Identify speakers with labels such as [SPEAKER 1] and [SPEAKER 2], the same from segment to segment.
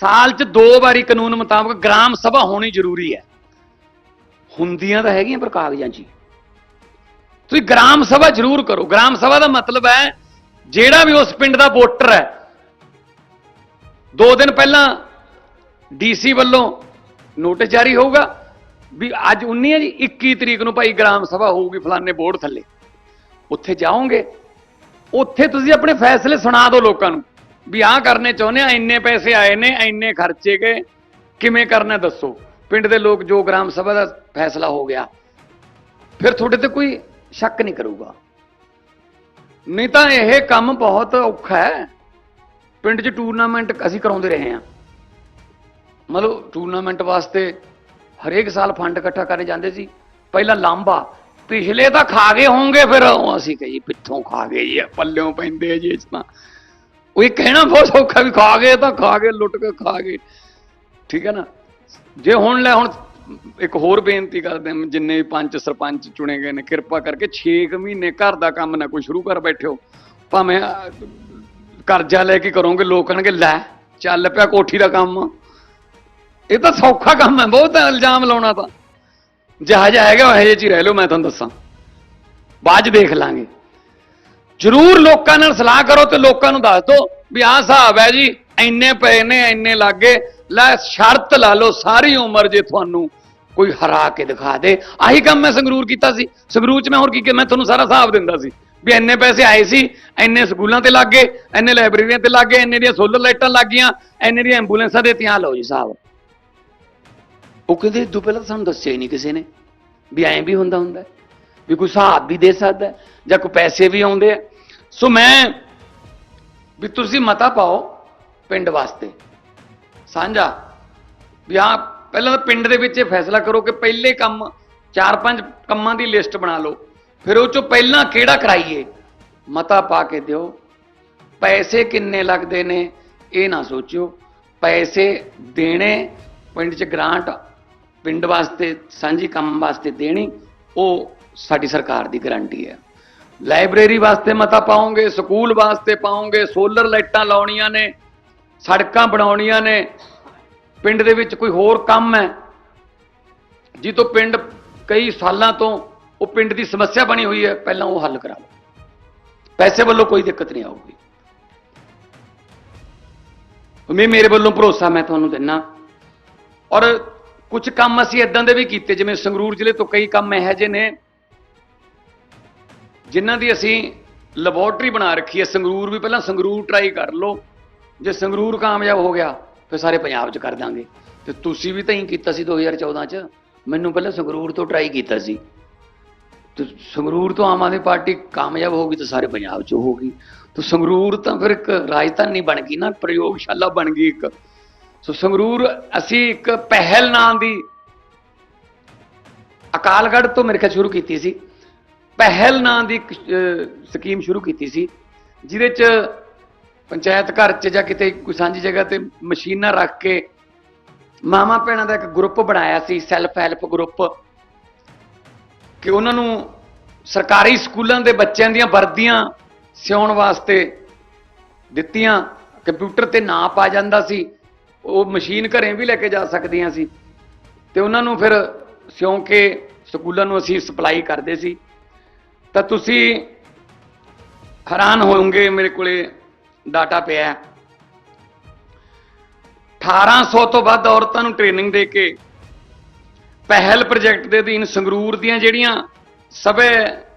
[SPEAKER 1] ਸਾਲ 'ਚ ਦੋ ਵਾਰੀ ਕਾਨੂੰਨ ਮੁਤਾਬਕ ਗ੍ਰਾਮ ਸਭਾ ਹੋਣੀ ਜ਼ਰੂਰੀ ਹੈ। ਹੁੰਦੀਆਂ ਤਾਂ ਹੈਗੀਆਂ ਪਰ ਕਾਗਜ਼ਾਂ 'ਚ ਤੁਸੀਂ ਗ੍ਰਾਮ ਸਭਾ ਜ਼ਰੂਰ ਕਰੋ। ਗ੍ਰਾਮ ਸਭਾ ਦਾ ਮਤਲਬ ਹੈ, ਜਿਹੜਾ ਵੀ ਉਸ ਪਿੰਡ ਦਾ ਵੋਟਰ ਹੈ, ਦੋ ਦਿਨ ਪਹਿਲਾਂ ਡੀਸੀ ਵੱਲੋਂ ਨੋਟਿਸ ਜਾਰੀ ਹੋਊਗਾ ਵੀ ਅੱਜ 19 ਹੈ ਜੀ 21 ਤਰੀਕ ਨੂੰ ਭਾਈ ਗ੍ਰਾਮ ਸਭਾ ਹੋਊਗੀ ਫਲਾਣੇ ਬੋਰਡ ਥੱਲੇ। ਉੱਥੇ ਜਾਓਗੇ। ਉੱਥੇ ਤੁਸੀਂ ਆਪਣੇ ਫੈਸਲੇ ਸੁਣਾ ਦਿਓ ਲੋਕਾਂ ਨੂੰ। ਵੀ ਆਹ ਕਰਨੇ ਚਾਹੁੰਦੇ ਆ, ਇੰਨੇ ਪੈਸੇ ਆਏ ਨੇ, ਇੰਨੇ ਖਰਚੇ ਗਏ। ਕਿਵੇਂ ਕਰਨਾ ਦੱਸੋ? ਪਿੰਡ ਦੇ ਲੋਕ ਜੋ ਗ੍ਰਾਮ ਸਭਾ ਦਾ ਫੈਸਲਾ ਹੋ ਗਿਆ, ਫਿਰ ਤੁਹਾਡੇ ਤੇ ਕੋਈ ਸ਼ੱਕ ਨਹੀਂ ਕਰੂਗਾ। ਨਹੀਂ ਤਾਂ ਇਹ ਕੰਮ ਬਹੁਤ ਔਖਾ ਹੈ। ਪਿੰਡ 'ਚ ਟੂਰਨਾਮੈਂਟ ਅਸੀਂ ਕਰਾਉਂਦੇ ਰਹੇ ਹਾਂ। ਮਤਲਬ ਟੂਰਨਾਮੈਂਟ ਵਾਸਤੇ ਹਰੇਕ ਸਾਲ ਫੰਡ ਇਕੱਠਾ ਕਰਨ ਜਾਂਦੇ ਸੀ। ਪਹਿਲਾਂ ਲਾਂਬਾ, ਪਿਛਲੇ ਤਾਂ ਖਾ ਗਏ ਹੋਣਗੇ, ਫਿਰ ਅਸੀਂ ਕਹੀ ਪਿੱਥੋਂ ਖਾ ਗਏ ਜੀ, ਪੱਲਿਓਂ ਪੈਂਦੇ ਜੀ ਇਸ ਤਾਂ ਉਹ ਇਹ ਕਹਿਣਾ ਬਹੁਤ ਸੌਖਾ ਵੀ ਖਾ ਗਏ ਤਾਂ ਖਾ ਗਏ, ਲੁੱਟ ਕੇ ਖਾ ਗਏ। ਠੀਕ ਹੈ ਨਾ? ਜੇ ਹੁਣ ਲੈ, ਹੁਣ ਇੱਕ ਹੋਰ ਬੇਨਤੀ ਕਰਦੇ ਹਾਂ, ਜਿੰਨੇ ਵੀ ਪੰਚ ਸਰਪੰਚ ਚੁਣੇ ਗਏ ਨੇ, ਕਿਰਪਾ ਕਰਕੇ 6 ਮਹੀਨੇ ਘਰ ਦਾ ਕੰਮ ਨਾ ਕੋਈ ਸ਼ੁਰੂ ਕਰ ਬੈਠਿਓ। ਭਾਵੇਂ ਕਰਜ਼ਾ ਲੈ ਕੇ ਕਰੋਗੇ, ਲੋਕ ਕਹਿਣਗੇ, ਲੈ, ਚੱਲ ਪਿਆ ਕੋਠੀ ਦਾ ਕੰਮ। ਇਹ ਤਾਂ ਸੌਖਾ ਕੰਮ ਹੈ, ਬਹੁਤ ਇਲਜ਼ਾਮ ਲਾਉਣਾ ਤਾਂ। ਜਿਹਾ ਜਿਹਾ ਹੈਗਾ ਉਹ ਜਿਹੇ ਚ ਰਹਿ ਲਓ, ਮੈਂ ਤੁਹਾਨੂੰ ਦੱਸਾਂ। ਬਾਅਦ 'ਚ ਦੇਖ ਲਾਂਗੇ। ਜ਼ਰੂਰ ਲੋਕਾਂ ਨਾਲ ਸਲਾਹ ਕਰੋ ਤੇ ਲੋਕਾਂ ਨੂੰ ਦੱਸ ਦਿਓ ਵੀ ਆਹ ਹਿਸਾਬ ਹੈ ਜੀ, ਇੰਨੇ ਪਏ ਨੇ, ਇੰਨੇ ਲੱਗੇ। ਲੈ, ਸ਼ਰਤ ਲਾ ਲਓ, ਸਾਰੀ ਉਮਰ ਜੇ ਤੁਹਾਨੂੰ ਕੋਈ ਹਰਾ ਕੇ ਦਿਖਾ ਦੇ। ਆਹੀ ਕੰਮ ਮੈਂ ਸੰਗਰੂਰ ਕੀਤਾ ਸੀ। ਸੰਗਰੂਰ ਚ ਮੈਂ ਹੋਰ ਕੀ ਕੀਤਾ? ਮੈਂ ਤੁਹਾਨੂੰ ਸਾਰਾ ਹਿਸਾਬ ਦਿੰਦਾ ਸੀ ਵੀ ਇੰਨੇ ਪੈਸੇ ਆਏ ਸੀ, ਇੰਨੇ ਸਕੂਲਾਂ ਤੇ ਲੱਗ, ਇੰਨੇ ਲਾਇਬ੍ਰੇਰੀਆਂ ਤੇ ਲੱਗ, ਇੰਨੇ ਦੀਆਂ ਸੋਲਰ ਲਾਈਟਾਂ ਲੱਗ ਗਈਆਂ ਇੰਨੇ ਦੀਆਂ ਐਂਬੂਲੈਂਸਾਂ ਦਿੱਤੀਆਂ ਲਓ ਜੀ ਸਾਹਿਬ ਉਹ ਕਹਿੰਦੇ ਇਦੋਂ ਪਹਿਲਾਂ ਤਾਂ ਸਾਨੂੰ ਦੱਸਿਆ ਹੀ ਨਹੀਂ ਕਿਸੇ ਨੇ ਵੀ ਐਂ ਵੀ ਹੁੰਦਾ ਹੁੰਦਾ ਵੀ ਕੋਈ ਹਿਸਾਬ ਵੀ ਦੇ ਸਕਦਾ ਜਾਂ ਕੋਈ ਪੈਸੇ ਵੀ ਆਉਂਦੇ ਆ। ਸੋ ਮੈਂ ਵੀ ਤੁਸੀਂ ਮਤਾ ਪਾਓ ਪਿੰਡ ਵਾਸਤੇ। ਸਾਂਝਾ। ਵੀ ਹਾਂ, ਪਹਿਲਾਂ ਤਾਂ ਪਿੰਡ ਦੇ ਵਿੱਚ ਇਹ ਫੈਸਲਾ ਕਰੋ ਕਿ ਪਹਿਲੇ ਕੰਮ ਚਾਰ ਪੰਜ ਕੰਮਾਂ ਦੀ ਲਿਸਟ ਬਣਾ ਲਓ। ਫਿਰ ਉਹ ਚੋਂ ਪਹਿਲਾਂ ਕਿਹੜਾ ਕਰਾਈਏ? ਮਤਾ ਪਾ ਕੇ ਦਿਓ। ਪੈਸੇ ਕਿੰਨੇ ਲੱਗਦੇ ਨੇ, ਇਹ ਨਾ ਸੋਚਿਓ। ਪੈਸੇ ਦੇਣੇ, ਪਿੰਡ 'ਚ ਗ੍ਰਾਂਟ, ਪਿੰਡ ਵਾਸਤੇ, ਸਾਂਝੀ ਕੰਮ ਵਾਸਤੇ ਦੇਣੀ, ਉਹ ਸਾਡੀ ਸਰਕਾਰ ਦੀ ਗਾਰੰਟੀ ਹੈ। ਲਾਇਬ੍ਰੇਰੀ ਵਾਸਤੇ ਮਤਾ ਪਾਉਂਗੇ ਸਕੂਲ ਵਾਸਤੇ ਪਾਉਂਗੇ ਸੋਲਰ ਲਾਈਟਾਂ ਲਾਉਣੀਆਂ ਨੇ, ਸੜਕਾਂ ਬਣਾਉਣੀਆਂ ਨੇ, ਪਿੰਡ ਦੇ ਵਿੱਚ ਕੋਈ ਹੋਰ ਕੰਮ ਹੈ? ਜੀ ਤੋਂ ਪਿੰਡ ਕਈ ਸਾਲਾਂ ਤੋਂ ਉਹ ਪਿੰਡ ਦੀ ਸਮੱਸਿਆ ਬਣੀ ਹੋਈ ਹੈ, ਪਹਿਲਾਂ ਉਹ ਹੱਲ ਕਰਾਓ। ਪੈਸੇ ਵੱਲੋਂ ਕੋਈ ਦਿੱਕਤ ਨਹੀਂ ਆਊਗੀ। ਮੈਂ ਮੇਰੇ ਵੱਲੋਂ ਭਰੋਸਾ ਮੈਂ ਤੁਹਾਨੂੰ ਦਿੰਨਾ। ਔਰ ਕੁਝ ਕੰਮ ਅਸੀਂ ਇਦਾਂ ਦੇ ਵੀ ਕੀਤੇ, ਜਿਵੇਂ ਸੰਗਰੂਰ ਜ਼ਿਲ੍ਹੇ ਤੋਂ ਕਈ ਕੰਮ ਇਹੋ ਜਿਹੇ ਨੇ ਜਿਨ੍ਹਾਂ ਦੀ ਅਸੀਂ ਲੈਬੋਰਟਰੀ ਬਣਾ ਰੱਖੀ ਹੈ, ਸੰਗਰੂਰ ਵੀ ਪਹਿਲਾਂ ਸੰਗਰੂਰ ਟਰਾਈ ਕਰ ਲਓ। ਜੇ ਸੰਗਰੂਰ ਕਾਮਯਾਬ ਹੋ ਗਿਆ, ਫਿਰ ਸਾਰੇ ਪੰਜਾਬ 'ਚ ਕਰ ਦਾਂਗੇ। ਤੇ ਤੁਸੀਂ ਵੀ ਤਾਂ ਹੀ ਕੀਤਾ ਸੀ 2014 'ਚ, ਮੈਨੂੰ ਪਹਿਲਾਂ ਸੰਗਰੂਰ ਤੋਂ ਟਰਾਈ ਕੀਤਾ ਸੀ। ਤੇ ਸੰਗਰੂਰ ਤੋਂ ਆਮ ਆਦਮੀ ਪਾਰਟੀ ਕਾਮਯਾਬ ਹੋ ਗਈ ਤਾਂ ਸਾਰੇ ਪੰਜਾਬ 'ਚ ਹੋਗੀ ਤੇ ਸੰਗਰੂਰ ਤਾਂ ਫਿਰ ਇੱਕ ਰਾਜਧਾਨੀ ਬਣ ਗਈ ਨਾ ਪ੍ਰਯੋਗਸ਼ਾਲਾ ਬਣ ਗਈ ਇੱਕ। ਸੋ ਸੰਗਰੂਰ ਅਸੀਂ ਇੱਕ ਪਹਿਲ ਨਾਂ ਦੀ ਅਕਾਲਗੜ੍ਹ ਤੋਂ ਮੇਰੇ ਖਿਆਲ ਸ਼ੁਰੂ ਕੀਤੀ ਸੀ। ਪਹਿਲ ਨਾਂ ਦੀ ਸਕੀਮ ਸ਼ੁਰੂ ਕੀਤੀ ਸੀ, ਜਿਹਦੇ 'ਚ ਪੰਚਾਇਤ ਘਰ 'ਚ ਜਾਂ ਕਿਤੇ ਕੋਈ ਸਾਂਝੀ ਜਗ੍ਹਾ ਤੇ ਮਸ਼ੀਨਾਂ ਰੱਖ ਕੇ ਮਾਮਾ ਭੈਣਾਂ ਦਾ ਇੱਕ ਗਰੁੱਪ ਬਣਾਇਆ ਸੀ ਸੈਲਫ ਹੈਲਪ ਗਰੁੱਪ ਕਿ ਉਹਨਾਂ ਨੂੰ ਸਰਕਾਰੀ ਸਕੂਲਾਂ ਦੇ ਬੱਚਿਆਂ ਦੀਆਂ ਵਰਦੀਆਂ ਸਿਉਣ ਵਾਸਤੇ ਦਿੱਤੀਆਂ, ਕੰਪਿਊਟਰ ਤੇ ਨਾਪ ਆ ਜਾਂਦਾ ਸੀ, ਉਹ ਮਸ਼ੀਨ ਘਰੇ ਵੀ ਲੈ ਕੇ ਜਾ ਸਕਦੀਆਂ ਸੀ, ਤੇ ਉਹਨਾਂ ਨੂੰ ਫਿਰ ਸਿਉਂ ਕੇ ਸਕੂਲਾਂ ਨੂੰ ਅਸੀਂ ਸਪਲਾਈ ਕਰਦੇ ਸੀ। ਤਾਂ ਤੁਸੀਂ ਹੈਰਾਨ ਹੋਵੋਗੇ, ਮੇਰੇ ਕੋਲੇ ਡਾਟਾ ਪਿਆ ਹੈ। 1800 ਤੋਂ ਵੱਧ ਔਰਤਾਂ ਨੂੰ ਟ੍ਰੇਨਿੰਗ ਦੇ ਕੇ ਪਹਿਲ ਪ੍ਰੋਜੈਕਟ ਦੇ ਅਧੀਨ ਸੰਗਰੂਰ ਦੀਆਂ ਜਿਹੜੀਆਂ ਸਭੇ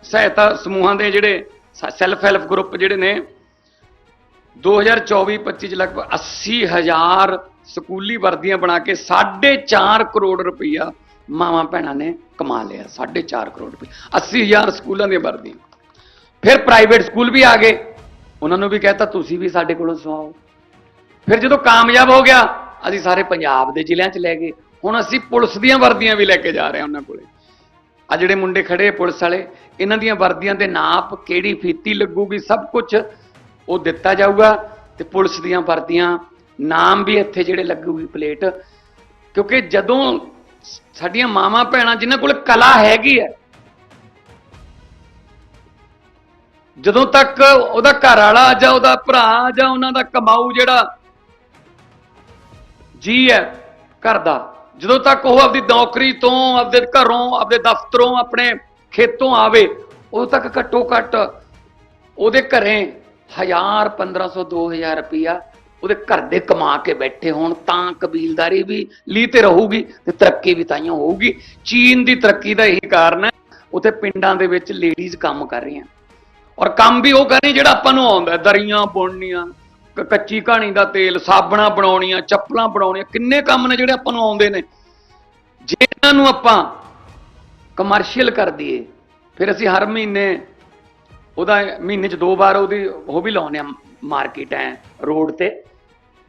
[SPEAKER 1] ਸਹਾਇਤਾ ਸਮੂਹਾਂ ਦੇ ਜਿਹੜੇ ਸੈਲਫ ਹੈਲਪ ਗਰੁੱਪ ਜਿਹੜੇ ਨੇ 2024-25 ਚ ਲਗਭਗ 80000 ਸਕੂਲੀ ਵਰਦੀਆਂ ਬਣਾ ਕੇ 4.5 ਕਰੋੜ ਰੁਪਈਆ ਮਾਵਾਂ ਭੈਣਾਂ ਨੇ ਕਮਾ ਲਿਆ 4.5 ਕਰੋੜ ਰੁਪਏ। 80000 ਸਕੂਲਾਂ ਦੀਆਂ ਵਰਦੀਆਂ। ਫਿਰ ਪ੍ਰਾਈਵੇਟ ਸਕੂਲ ਵੀ ਆ ਗਏ। ਉਹਨਾਂ ਨੂੰ ਵੀ ਕਹਿਤਾ, ਤੁਸੀਂ ਵੀ ਸਾਡੇ ਕੋਲੋਂ ਸਵਾਓ। ਫਿਰ ਜਦੋਂ ਕਾਮਯਾਬ ਹੋ ਗਿਆ, ਅਸੀਂ ਸਾਰੇ ਪੰਜਾਬ ਦੇ ਜ਼ਿਲ੍ਹਿਆਂ 'ਚ ਲੈ ਗਏ। ਹੁਣ ਅਸੀਂ ਪੁਲਿਸ ਦੀਆਂ ਵਰਦੀਆਂ ਵੀ ਲੈ ਕੇ ਜਾ ਰਹੇ ਹਾਂ ਉਹਨਾਂ ਕੋਲੇ। ਆ ਜਿਹੜੇ ਮੁੰਡੇ ਖੜੇ ਪੁਲਿਸ ਵਾਲੇ, ਇਹਨਾਂ ਦੀਆਂ ਵਰਦੀਆਂ ਦੇ ਨਾਪ, ਕਿਹੜੀ ਫੀਤੀ ਲੱਗੂਗੀ, ਸਭ ਕੁਝ ਉਹ ਦਿੱਤਾ ਜਾਊਗਾ ਤੇ ਪੁਲਿਸ ਦੀਆਂ ਵਰਦੀਆਂ, ਨਾਮ ਵੀ ਇੱਥੇ ਜਿਹੜੇ ਲੱਗੂਗੀ ਪਲੇਟ। ਕਿਉਂਕਿ ਜਦੋਂ ਸਾਡੀਆਂ ਮਾਵਾਂ ਭੈਣਾਂ ਜਿਨ੍ਹਾਂ ਕੋਲ ਕਲਾ ਹੈਗੀ ਹੈ। ਜਦੋਂ ਤੱਕ ਉਹਦਾ ਘਰ ਵਾਲਾ ਜਾਂ ਉਹਦਾ ਭਰਾ ਜਾਂ ਉਹਨਾਂ ਦਾ ਕਮਾਊ ਜਿਹੜਾ ਜੀ ਹੈ ਘਰ ਦਾ ਜਦੋਂ ਤੱਕ ਉਹ ਆਪਦੀ ਨੌਕਰੀ ਤੋਂ, ਆਪਦੇ ਘਰੋਂ, ਆਪਦੇ ਦਫ਼ਤਰੋਂ, ਆਪਣੇ ਖੇਤੋਂ ਆਵੇ, ਉਦੋਂ ਤੱਕ ਘੱਟੋ ਘੱਟ ਉਹਦੇ ਘਰੇ 1000 1500 2000 ਰੁਪਇਆ ਉਹਦੇ ਘਰ ਦੇ ਕਮਾ ਕੇ ਬੈਠੇ ਹੋਣ, ਤਾਂ ਕਬੀਲਦਾਰੀ ਵੀ ਲਈ ਤੇ ਰਹੂਗੀ ਤੇ ਤਰੱਕੀ ਵੀ ਤਾਈਓ ਹੋਊਗੀ। ਚੀਨ ਦੀ ਤਰੱਕੀ ਦਾ ਇਹੀ ਕਾਰਨ ਹੈ, ਉੱਥੇ ਪਿੰਡਾਂ ਦੇ ਵਿੱਚ ਲੇਡੀਜ਼ ਕੰਮ ਕਰ ਰਹੀਆਂ। ਔਰ ਕੰਮ ਵੀ ਉਹ ਕਰ ਰਹੀਆਂ ਜਿਹੜਾ ਆਪਾਂ ਨੂੰ ਆਉਂਦਾ, ਦਰੀਆਂ ਬੁਣਨੀਆਂ, ਕ- ਕੱਚੀ ਕਹਾਣੀ ਦਾ ਤੇਲ, ਸਾਬਣਾ ਬਣਾਉਣੀਆਂ, ਚੱਪਲਾਂ ਬਣਾਉਣੀਆਂ, ਕਿੰਨੇ ਕੰਮ ਨੇ ਜਿਹੜੇ ਆਪਾਂ ਨੂੰ ਆਉਂਦੇ ਨੇ। ਜੇ ਇਹਨਾਂ ਨੂੰ ਆਪਾਂ ਕਮਰਸ਼ੀਅਲ ਕਰ ਦਈਏ, ਫਿਰ ਅਸੀਂ ਹਰ ਮਹੀਨੇ ਉਹਦਾ ਮਹੀਨੇ 'ਚ ਦੋ ਵਾਰ ਉਹਦੀ ਉਹ ਵੀ ਲਾਉਨੇ ਆ ਮਾਰਕੀਟ ਹੈ ਰੋਡ ਤੇ।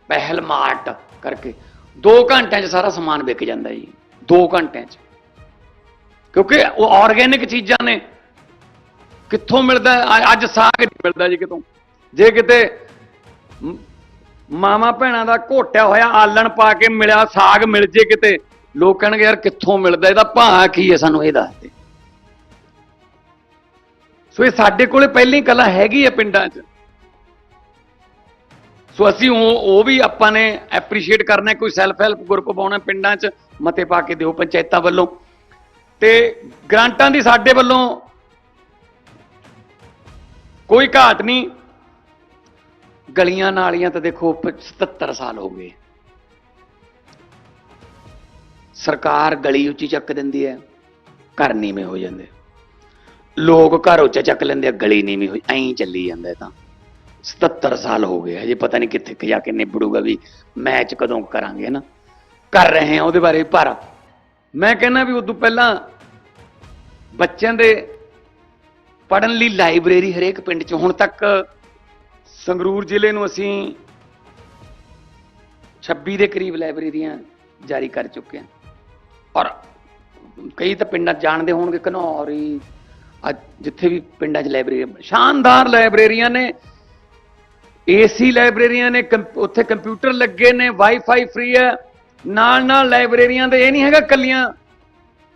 [SPEAKER 1] ਪਹਿਲ ਮਾਰਟ ਕਰਕੇ 2 ਘੰਟਿਆਂ 'ਚ ਸਾਰਾ ਸਮਾਨ ਵਿਕ ਜਾਂਦਾ ਜੀ 2 ਘੰਟਿਆਂ 'ਚ। ਕਿਉਂਕਿ ਉਹ ਆਰਗੇਨਿਕ ਚੀਜ਼ਾਂ ਨੇ। ਕਿੱਥੋਂ ਮਿਲਦਾ ਅੱਜ ਸਾਗ ਨਹੀਂ ਮਿਲਦਾ ਜੀ ਕਿਤੋਂ। ਜੇ ਕਿਤੇ ਮ- ਮਾਮਾ ਭੈਣਾਂ ਦਾ ਘੋਟਿਆ ਹੋਇਆ ਆਲਣ ਪਾ ਕੇ ਮਿਲਿਆ ਸਾਗ ਮਿਲ ਜੇ ਕਿਤੇ, ਲੋਕ ਕਹਿਣਗੇ, ਯਾਰ ਕਿੱਥੋਂ ਮਿਲਦਾ? ਇਹਦਾ ਭਾਅ ਕੀ ਹੈ ਸਾਨੂੰ ਇਹ ਦੱਸ ਦੇ ਸੋ ਇਹ ਸਾਡੇ ਕੋਲੇ ਪਹਿਲੀ ਕਲਾ ਹੈਗੀ ਹੈ ਪਿੰਡਾਂ 'ਚ। ਸੋ ਅਸੀਂ ਉਹ ਉਹ ਵੀ ਆਪਾਂ ਨੇ ਐਪਰੀਸ਼ੀਏਟ ਕਰਨਾ ਕੋਈ ਸੈਲਫ ਹੈਲਪ ਗਰੁੱਪ ਪਾਉਣਾ ਪਿੰਡਾਂ 'ਚ, ਮਤੇ ਪਾ ਕੇ ਦਿਓ ਪੰਚਾਇਤਾਂ ਵੱਲੋਂ। ਤੇ ਗ੍ਰਾਂਟਾਂ ਦੀ ਸਾਡੇ ਵੱਲੋਂ ਕੋਈ ਘਾਟ ਨਹੀਂ। ਗਲੀਆਂ ਨਾਲੀਆਂ ਤਾਂ ਦੇਖੋ ਪ- 77 ਸਾਲ ਹੋ ਗਏ। ਸਰਕਾਰ ਗਲੀ ਉੱਚੀ ਚੱਕ ਦਿੰਦੀ ਹੈ, ਘਰ ਨੀਵੇਂ ਹੋ ਜਾਂਦੇ। ਲੋਕ ਘਰ ਉੱਚਾ ਚੱਕ ਲੈਂਦੇ ਆ, ਗਲੀ ਨੀਵੀਂ ਹੋਈ ਐਂ ਚੱਲੀ ਜਾਂਦਾ ਤਾਂ। 77 ਸਾਲ ਹੋ ਗਏ ਹਜੇ ਪਤਾ ਨਹੀਂ ਕਿੱਥੇ ਜਾ ਕੇ ਨਿਬੜੂਗਾ ਵੀ ਮੈਚ ਕਦੋਂ ਕਰਾਂਗੇ ਨਾ ਕਰ ਰਹੇ ਆ ਉਹਦੇ ਬਾਰੇ ਪਰ ਮੈਂ ਕਹਿੰਦਾ ਵੀ ਉਦੋਂ ਪਹਿਲਾਂ ਬੱਚਿਆਂ ਦੇ ਪੜਨ ਲਈ ਲਾਇਬ੍ਰੇਰੀ ਹਰੇਕ ਪਿੰਡ 'ਚ, ਹੁਣ ਤੱਕ ਸੰਗਰੂਰ ਜ਼ਿਲ੍ਹੇ ਨੂੰ ਅਸੀਂ 26 ਦੇ ਕਰੀਬ ਲਾਇਬ੍ਰੇਰੀਆਂ ਜਾਰੀ ਕਰ ਚੁੱਕੇ ਹਾਂ ਔਰ ਕਈ ਤਾਂ ਪਿੰਡਾਂ ਜਾਣਦੇ ਹੋਣਗੇ, ਘਨੌਰੀ, ਅੱਜ ਜਿੱਥੇ ਵੀ ਪਿੰਡਾਂ 'ਚ ਲਾਇਬ੍ਰੇਰੀ ਸ਼ਾਨਦਾਰ ਲਾਇਬ੍ਰੇਰੀਆਂ ਨੇ। ਏਸੀ ਲਾਇਬ੍ਰੇਰੀਆਂ ਨੇ ਕੰਪ- ਉੱਥੇ ਕੰਪਿਊਟਰ ਲੱਗੇ ਨੇ ਵਾਈਫਾਈ ਫ੍ਰੀ ਹੈ। ਨਾਲ ਨਾਲ ਲਾਇਬ੍ਰੇਰੀਆਂ ਦੇ ਇਹ ਨਹੀਂ ਹੈਗਾ ਕੱਲੀਆਂ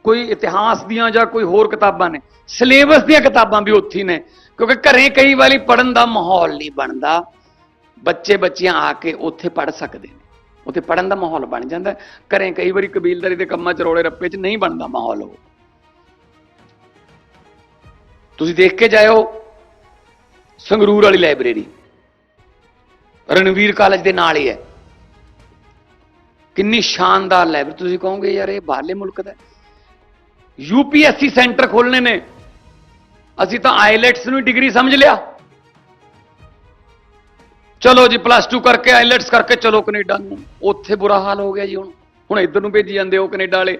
[SPEAKER 1] ਕੋਈ ਇਤਿਹਾਸ ਦੀਆਂ ਜਾਂ ਕੋਈ ਹੋਰ ਕਿਤਾਬਾਂ ਨੇ। ਸਿਲੇਬਸ ਦੀਆਂ ਕਿਤਾਬਾਂ ਵੀ ਉੱਥੇ ਨੇ, ਕਿਉਂਕਿ ਘਰੇ ਕਈ ਵਾਰੀ ਪੜਨ ਦਾ ਮਾਹੌਲ ਨਹੀਂ ਬਣਦਾ। ਬੱਚੇ ਬੱਚੀਆਂ ਆ ਕੇ ਉੱਥੇ ਪੜ ਸਕਦੇ ਨੇ। ਉੱਥੇ ਪੜਨ ਦਾ ਮਾਹੌਲ ਬਣ ਜਾਂਦਾ ਹੈ। ਘਰੇ ਕਈ ਵਾਰੀ ਕਬੀਲਦਾਰੀ ਦੇ ਕੰਮਾਂ 'ਚ ਰੋਲੇ ਰੱਪੇ 'ਚ ਨਹੀਂ ਬਣਦਾ ਮਾਹੌਲ ਉਹ। ਤੁਸੀਂ ਦੇਖ ਕੇ ਜਾਇਓ, ਸੰਗਰੂਰ ਵਾਲੀ ਲਾਇਬ੍ਰੇਰੀ ਰਣਵੀਰ ਕਾਲਜ ਦੇ ਨਾਲ ਹੀ ਹੈ। ਕਿੰਨੀ ਸ਼ਾਨਦਾਰ ਲਾਇਬ੍ਰੇਰੀ ਤੁਸੀਂ ਕਹੋਗੇ, ਯਾਰ ਇਹ ਬਾਹਰਲੇ ਮੁਲਕ ਦਾ ਯੂਪੀਐਸਸੀ ਸੈਂਟਰ ਖੋਲਣੇ ਨੇ। ਅਸੀਂ ਤਾਂ ਆਈਲੈਟਸ ਨੂੰ ਡਿਗਰੀ ਸਮਝ ਲਿਆ। ਚਲੋ ਜੀ ਪਲੱਸ 2 ਕਰਕੇ ਆਈਲੈਟਸ ਕਰਕੇ ਚਲੋ ਕੈਨੇਡਾ ਨੂੰ। ਉੱਥੇ ਬੁਰਾ ਹਾਲ ਹੋ ਗਿਆ ਜੀ ਹੁਣ। ਹੁਣ ਇੱਧਰ ਨੂੰ ਭੇਜੀ ਜਾਂਦੇ ਉਹ ਕੈਨੇਡਾ ਵਾਲੇ।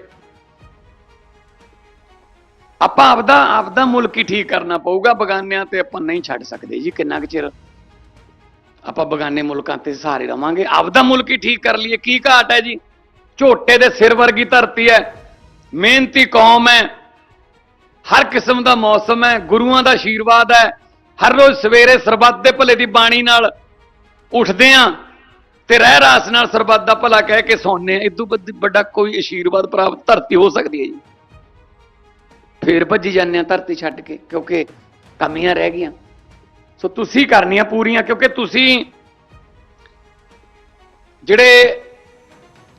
[SPEAKER 1] ਆਪਾਂ ਆਪਦਾ ਆਪਦਾ ਮੁਲਕ ਹੀ ਠੀਕ ਕਰਨਾ ਪਊਗਾ। ਬਗਾਨਿਆਂ ਤੇ ਆਪਾਂ ਨਹੀਂ ਛੱਡ ਸਕਦੇ ਜੀ, ਕਿੰਨਾ ਕੁ ਚਿਰ ਆਪਾਂ ਬਗਾਨੇ ਮੁਲਕਾਂ ਤੇ ਸਹਾਰੇ ਰਵਾਂਗੇ। ਆਪਦਾ ਮੁਲਕ ਹੀ ਠੀਕ ਕਰ ਲਈਏ, ਕੀ ਘਾਟ ਹੈ ਜੀ? ਝੋਟੇ ਦੇ ਸਿਰ ਵਰਗੀ ਧਰਤੀ ਹੈ। ਮਿਹਨਤੀ ਕੌਮ ਹੈ। ਹਰ ਕਿਸਮ ਦਾ ਮੌਸਮ ਹੈ। ਗੁਰੂਆਂ ਦਾ ਆਸ਼ੀਰਵਾਦ ਹੈ। ਹਰ ਰੋਜ਼ ਸਵੇਰੇ ਸਰਬੱਤ ਦੇ ਭਲੇ ਦੀ ਬਾਣੀ ਨਾਲ ਉੱਠਦੇ ਆਂ ਤੇ ਰਹਿ ਰਾਸ ਨਾਲ ਸਰਬੱਤ ਦਾ ਭਲਾ ਕਹਿ ਕੇ ਸੌਂਦੇ ਆ ਇਦੋਂ ਵੱਡਾ ਕੋਈ ਆਸ਼ੀਰਵਾਦ ਪ੍ਰਾਪਤ ਧਰਤੀ ਹੋ ਸਕਦੀ ਹੈ ਜੀ। ਫੇਰ ਭੱਜੀ ਜਾਂਦੇ ਆ ਧਰਤੀ ਛੱਡ ਕੇ, ਕਿਉਂਕਿ ਕਮੀਆਂ ਰਹਿ ਗਈਆਂ। ਸੋ ਤੁਸੀਂ ਕਰਨੀਆਂ ਪੂਰੀਆਂ, ਕਿਉਂਕਿ ਤੁਸੀਂ ਜਿਹੜੇ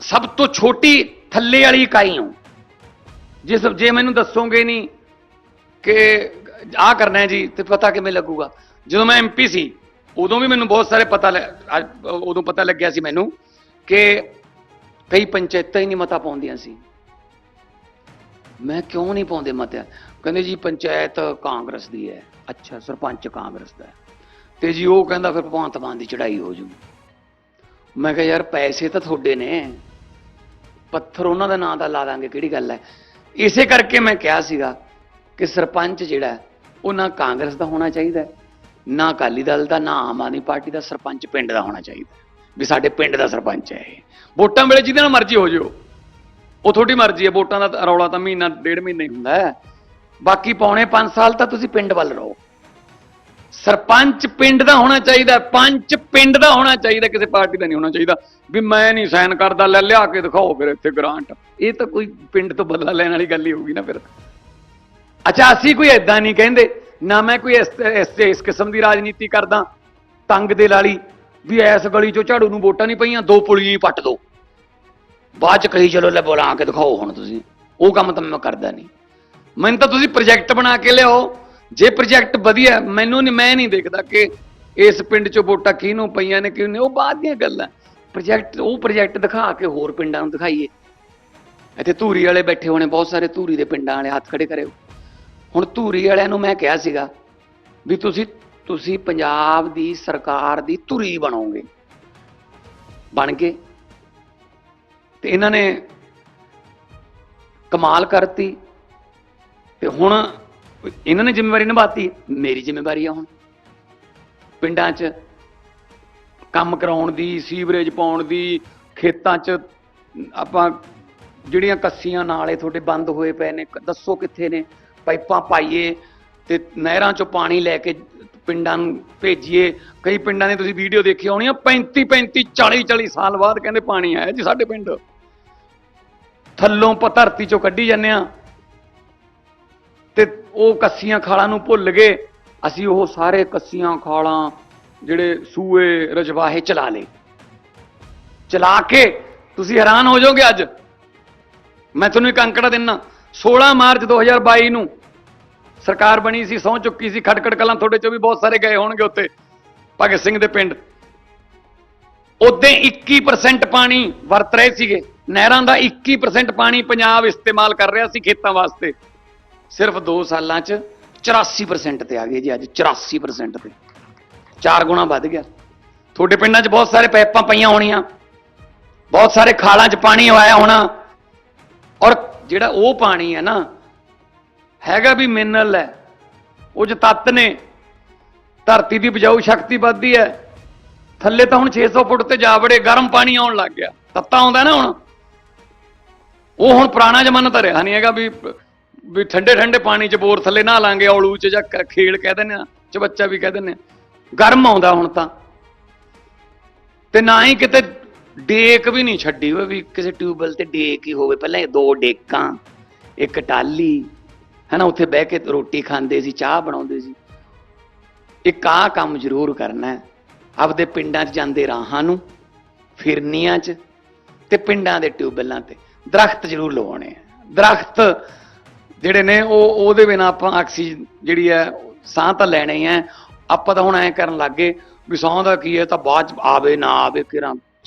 [SPEAKER 1] ਸਭ ਤੋਂ ਛੋਟੀ ਥੱਲੇ ਵਾਲੀ ਇਕਾਈ ਹੋ। ਜੇ ਸਭ ਜੇ ਮੈਨੂੰ ਦੱਸੋਗੇ ਨਹੀਂ ਕਿ ਆਹ ਕਰਨਾ ਹੈ ਜੀ, ਤੇ ਪਤਾ ਕਿਵੇਂ ਲੱਗੂਗਾ। ਜਦੋਂ ਮੈਂ ਐਮਪੀ ਸੀ, ਉਦੋਂ ਵੀ ਮੈਨੂੰ ਬਹੁਤ ਸਾਰੇ ਪਤਾ ਲੱਗ- ਉਦੋਂ ਪਤਾ ਲੱਗਿਆ ਸੀ ਮੈਨੂੰ ਕਿ ਕਈ ਪੰਚਾਇਤਾਂ ਹੀ ਨਹੀਂ ਮਤਾ ਪਾਉਂਦੀਆਂ ਸੀ। ਮੈਂ ਕਿਉਂ ਨਹੀਂ ਪਾਉਂਦੇ ਮਤਾ? ਕਹਿੰਦੇ ਜੀ, ਪੰਚਾਇਤ ਕਾਂਗਰਸ ਦੀ ਹੈ। ਅੱਛਾ ਸਰਪੰਚ ਕਾਂਗਰਸ ਦਾ ਹੈ। ਤੇ ਜੀ ਉਹ ਕਹਿੰਦਾ ਫਿਰ ਭਗਵੰਤ ਮਾਨ ਦੀ ਚੜਾਈ ਹੋ ਜੂ ਮੈਂ ਕਿਹਾ ਯਾਰ ਪੈਸੇ ਤਾਂ ਤੁਹਾਡੇ ਨੇ। ਪੱਥਰ ਉਹਨਾਂ ਦਾ ਨਾਂ ਦਾ ਲਾ ਦਾਂਗੇ ਕਿਹੜੀ ਗੱਲ ਹੈ? ਇਸੇ ਕਰਕੇ ਮੈਂ ਕਿਹਾ ਸੀਗਾ ਕਿ ਸਰਪੰਚ ਜਿਹੜਾ ਹੈ, ਉਹ ਨਾ ਕਾਂਗਰਸ ਦਾ ਹੋਣਾ ਚਾਹੀਦਾ ਹੈ, ਨਾ ਅਕਾਲੀ ਦਲ ਦਾ ਨਾ ਆਮ ਆਦਮੀ ਪਾਰਟੀ ਦਾ ਸਰਪੰਚ ਪਿੰਡ ਦਾ ਹੋਣਾ ਚਾਹੀਦਾ ਹੈ। ਵੀ ਸਾਡੇ ਪਿੰਡ ਦਾ ਸਰਪੰਚ ਹੈ ਇਹ। ਵੋਟਾਂ ਵੇਲੇ ਜਿਹਦੇ ਨਾਲ ਮਰਜ਼ੀ ਹੋ ਜਿਓ। ਉਹ ਤੁਹਾਡੀ ਮਰਜ਼ੀ ਹੈ ਵੋਟਾਂ ਦਾ ਤਾਂ ਰੌਲਾ ਤਾਂ ਮਹੀਨਾ ਡੇਢ ਮਹੀਨਾ ਹੀ ਹੁੰਦਾ ਹੈ। ਬਾਕੀ ਪੌਣੇ 5 ਸਾਲ ਤਾਂ ਤੁਸੀਂ ਪਿੰਡ ਵੱਲ ਰਹੋ। ਸਰਪੰਚ ਪਿੰਡ ਦਾ ਹੋਣਾ ਚਾਹੀਦਾ, ਪੰਚ ਪਿੰਡ ਦਾ ਹੋਣਾ ਚਾਹੀਦਾ, ਕਿਸੇ ਪਾਰਟੀ ਦਾ ਨਹੀਂ ਹੋਣਾ ਚਾਹੀਦਾ। ਵੀ ਮੈਂ ਨਹੀਂ ਸਾਈਨ ਕਰਦਾ, ਲੈ ਲਿਆ ਕੇ ਦਿਖਾਓ ਫਿਰ ਇੱਥੇ ਗ੍ਰਾਂਟ ਇਹ ਤਾਂ ਕੋਈ ਪਿੰਡ ਤੋਂ ਬਦਲਾ ਲੈਣ ਵਾਲੀ ਗੱਲ ਹੀ ਹੋਊਗੀ ਨਾ ਫਿਰ। ਅੱਛਾ, ਅਸੀਂ ਕੋਈ ਐਦਾਂ ਨਹੀਂ ਕਹਿੰਦੇ, ਨਾ ਮੈਂ ਕੋਈ ਇਸ ਇਸ ਇਸ ਕਿਸਮ ਦੀ ਰਾਜਨੀਤੀ ਕਰਦਾ, ਤੰਗ ਦੇ ਲਾਲੀ, ਵੀ ਐਸ ਗਲੀ ਚੋਂ ਝਾੜੂ ਨੂੰ ਵੋਟਾਂ ਨਹੀਂ ਪਈਆਂ, ਦੋ ਪੁਲੀਆਂ ਹੀ ਪੱਟ ਦੋ। ਬਾਅਦ ਚ ਕਹੀ, ਚਲੋ ਲੈ ਬੁਲਾ ਕੇ ਦਿਖਾਓ ਹੁਣ ਤੁਸੀਂ। ਉਹ ਕੰਮ ਤਾਂ ਮੈਂ ਕਰਦਾ ਨਹੀਂ। ਮੈਨੂੰ ਤਾਂ ਤੁਸੀਂ ਪ੍ਰੋਜੈਕਟ ਬਣਾ ਕੇ ਲਿਆਓ। ਜੇ ਪ੍ਰੋਜੈਕਟ ਵਧੀਆ ਮੈਨੂੰ ਨਹੀਂ ਮੈਂ ਨਹੀਂ ਦੇਖਦਾ ਕਿ ਇਸ ਪਿੰਡ ਚੋਂ ਵੋਟਾਂ ਕਿਹਨੂੰ ਪਈਆਂ ਨੇ ਕਿਹਨੂੰ ਨਹੀਂ, ਉਹ ਬਾਅਦ ਦੀਆਂ ਗੱਲਾਂ। ਪ੍ਰੋਜੈਕਟ ਉਹ ਪ੍ਰੋਜੈਕਟ ਦਿਖਾ ਕੇ ਹੋਰ ਪਿੰਡਾਂ ਨੂੰ ਦਿਖਾਈਏ। ਇੱਥੇ ਧੂਰੀ ਵਾਲੇ ਬੈਠੇ ਹੋਣੇ ਬਹੁਤ ਸਾਰੇ ਧੂਰੀ ਦੇ ਪਿੰਡਾਂ ਵਾਲੇ ਹੱਥ ਖੜੇ ਕਰਿਓ। ਹੁਣ ਧੂਰੀ ਵਾਲਿਆਂ ਨੂੰ ਮੈਂ ਕਿਹਾ ਸੀਗਾ ਵੀ ਤੁਸੀਂ ਤੁਸੀਂ ਪੰਜਾਬ ਦੀ ਸਰਕਾਰ ਦੀ ਧੁਰੀ ਬਣੋਗੇ। ਬਣ ਗਏ। ਤੇ ਇਹਨਾਂ ਨੇ ਕਮਾਲ ਕਰਤੀ। ਤੇ ਹੁਣ ਇਹਨਾਂ ਨੇ ਜ਼ਿੰਮੇਵਾਰੀ ਨਿਭਾਤੀ, ਮੇਰੀ ਜ਼ਿੰਮੇਵਾਰੀ ਆ ਹੁਣ। ਪਿੰਡਾਂ 'ਚ ਕੰਮ ਕਰਾਉਣ ਦੀ, ਸੀਵਰੇਜ ਪਾਉਣ ਦੀ, ਖੇਤਾਂ 'ਚ ਆਪਾਂ ਜਿਹੜੀਆਂ ਕੱਸੀਆਂ ਨਾਲੇ ਤੁਹਾਡੇ ਬੰਦ ਹੋਏ ਪਏ ਨੇ ਦੱਸੋ ਕਿੱਥੇ ਨੇ? ਪਾਈਪਾਂ ਪਾਈਏ ਤੇ ਨਹਿਰਾਂ 'ਚੋਂ ਪਾਣੀ ਲੈ ਕੇ ਪਿੰਡਾਂ ਨੂੰ ਭੇਜੀਏ। ਕਈ ਪਿੰਡਾਂ ਨੇ ਤੁਸੀਂ ਵੀਡੀਓ ਦੇਖੀ ਹੋਣੀ ਆ 35 35 40 40 ਸਾਲ ਬਾਅਦ ਕਹਿੰਦੇ ਪਾਣੀ ਆਇਆ ਜੀ ਸਾਡੇ ਪਿੰਡ। ਥੱਲੋਂ ਪ ਧਰਤੀ 'ਚੋਂ ਕੱਢੀ ਜਾਂਦੇ ਆ। ਉਹ ਕੱਸੀਆਂ ਖਾਲਾਂ ਨੂੰ ਭੁੱਲ ਗਏ, ਅਸੀਂ ਉਹ ਸਾਰੇ ਕੱਸੀਆਂ ਖਾਲਾਂ ਜਿਹੜੇ ਸੂਏ ਰਜਵਾਹੇ ਚਲਾ ਲਏ। ਚਲਾ ਕੇ ਤੁਸੀਂ ਹੈਰਾਨ ਹੋ ਜਾਓਗੇ ਅੱਜ। ਮੈਂ ਤੁਹਾਨੂੰ ਇੱਕ ਅੰਕੜਾ ਦਿੰਨਾ 16 ਮਾਰਚ 2022 ਨੂੰ ਸਰਕਾਰ ਬਣੀ ਸੀ, ਸਹੁੰ ਚੁੱਕੀ ਸੀ, ਖਟਕੜ ਕਲਾਂ ਤੁਹਾਡੇ ਚੋਂ ਵੀ ਬਹੁਤ ਸਾਰੇ ਗਏ ਹੋਣਗੇ ਉੱਤੇ ਭਗਤ ਸਿੰਘ ਦੇ ਪਿੰਡ। ਉਦੋਂ 21% ਪਾਣੀ ਵਰਤ ਰਹੇ ਸੀਗੇ, ਨਹਿਰਾਂ ਦਾ 21% ਪਾਣੀ ਪੰਜਾਬ ਇਸਤੇਮਾਲ ਕਰ ਰਿਹਾ ਸੀ ਖੇਤਾਂ ਵਾਸਤੇ। ਸਿਰਫ 2 ਸਾਲਾਂ 'ਚ 84% ਤੇ ਆ ਗਏ ਜੀ ਅੱਜ 84% ਤੇ। ਚਾਰ ਗੁਣਾ ਵੱਧ ਗਿਆ। ਤੁਹਾਡੇ ਪਿੰਡਾਂ 'ਚ ਬਹੁਤ ਸਾਰੇ ਪਾਈਪਾਂ ਪਈਆਂ ਹੋਣੀਆਂ। ਬਹੁਤ ਸਾਰੇ ਖਾਲਾਂ 'ਚ ਪਾਣੀ ਆਇਆ ਹੋਣਾ। ਔਰ ਜਿਹੜਾ ਉਹ ਪਾਣੀ ਹੈ ਨਾ, ਹੈਗਾ ਵੀ ਮਿਨਰਲ ਹੈ। ਉਹ 'ਚ ਤੱਤ ਨੇ, ਧਰਤੀ ਦੀ ਬਜਾਊ ਸ਼ਕਤੀ ਵੱਧਦੀ ਹੈ। ਥੱਲੇ ਤਾਂ ਹੁਣ 600 ਫੁੱਟ ਤੇ ਜਾ ਵੜੇ, ਗਰਮ ਪਾਣੀ ਆਉਣ ਲੱਗ ਗਿਆ। ਤੱਤਾ ਆਉਂਦਾ ਨਾ ਹੁਣ। ਉਹ ਹੁਣ ਪੁਰਾਣਾ ਜ਼ਮਾਨਾ ਤਾਂ ਰਿਹਾ ਨਹੀਂ ਹੈਗਾ ਵੀ ਵੀ ਠੰਡੇ ਠੰਡੇ ਪਾਣੀ 'ਚ ਬੋਰ ਥੱਲੇ ਨਹਾ ਲਾਂਗੇ, ਔਲੂ 'ਚ ਜਾਂ ਖੇਲ ਕਹਿ ਦਿੰਦੇ ਆ ਚਬੱਚਾ ਵੀ ਕਹਿ ਦਿੰਦੇ ਆ। ਗਰਮ ਆਉਂਦਾ ਹੁਣ ਤਾਂ। ਤੇ ਨਾ ਹੀ ਕਿਤੇ ਡੇਕ ਵੀ ਨਹੀਂ ਛੱਡੀ ਹੋਈ ਵੀ ਕਿਸੇ ਟਿਊਬਵੈਲ ਤੇ ਡੇਕ ਹੀ ਹੋਵੇ। ਪਹਿਲਾਂ ਇਹ ਦੋ ਡੇਕਾਂ, ਇੱਕ ਟਾਲੀ ਹਨਾ, ਉੱਥੇ ਬਹਿ ਕੇ ਰੋਟੀ ਖਾਂਦੇ ਸੀ, ਚਾਹ ਬਣਾਉਂਦੇ ਸੀ। ਇੱਕ ਆ ਕੰਮ ਜ਼ਰੂਰ ਕਰਨਾ ਹੈ। ਆਪਦੇ ਪਿੰਡਾਂ 'ਚ ਜਾਂਦੇ ਰਾਹਾਂ ਨੂੰ, ਫਿਰਨੀਆਂ 'ਚ, ਤੇ ਪਿੰਡਾਂ ਦੇ ਟਿਊਬਵੈਲਾਂ ਤੇ ਦਰਖਤ ਜ਼ਰੂਰ ਲਵਾਉਣੇ ਆ। ਦਰਖਤ ਜਿਹੜੇ ਨੇ, ਉਹ, ਉਹਦੇ ਬਿਨਾ ਆਪਾਂ ਆਕਸੀਜਨ ਜਿਹੜੀ ਹੈ, ਸਾਹ ਤਾਂ ਲੈਣੀ ਹੈ ਆਪਾਂ ਤਾਂ ਹੁਣ ਐਂ ਕਰਨ ਲੱਗੇ ਵੀ ਸਾਹ ਦਾ ਕੀ ਹੈ, ਤਾਂ ਬਾਅਦ ਚ ਆਵੇ, ਨਾ ਆਵੇ ਕਿਰਾਂ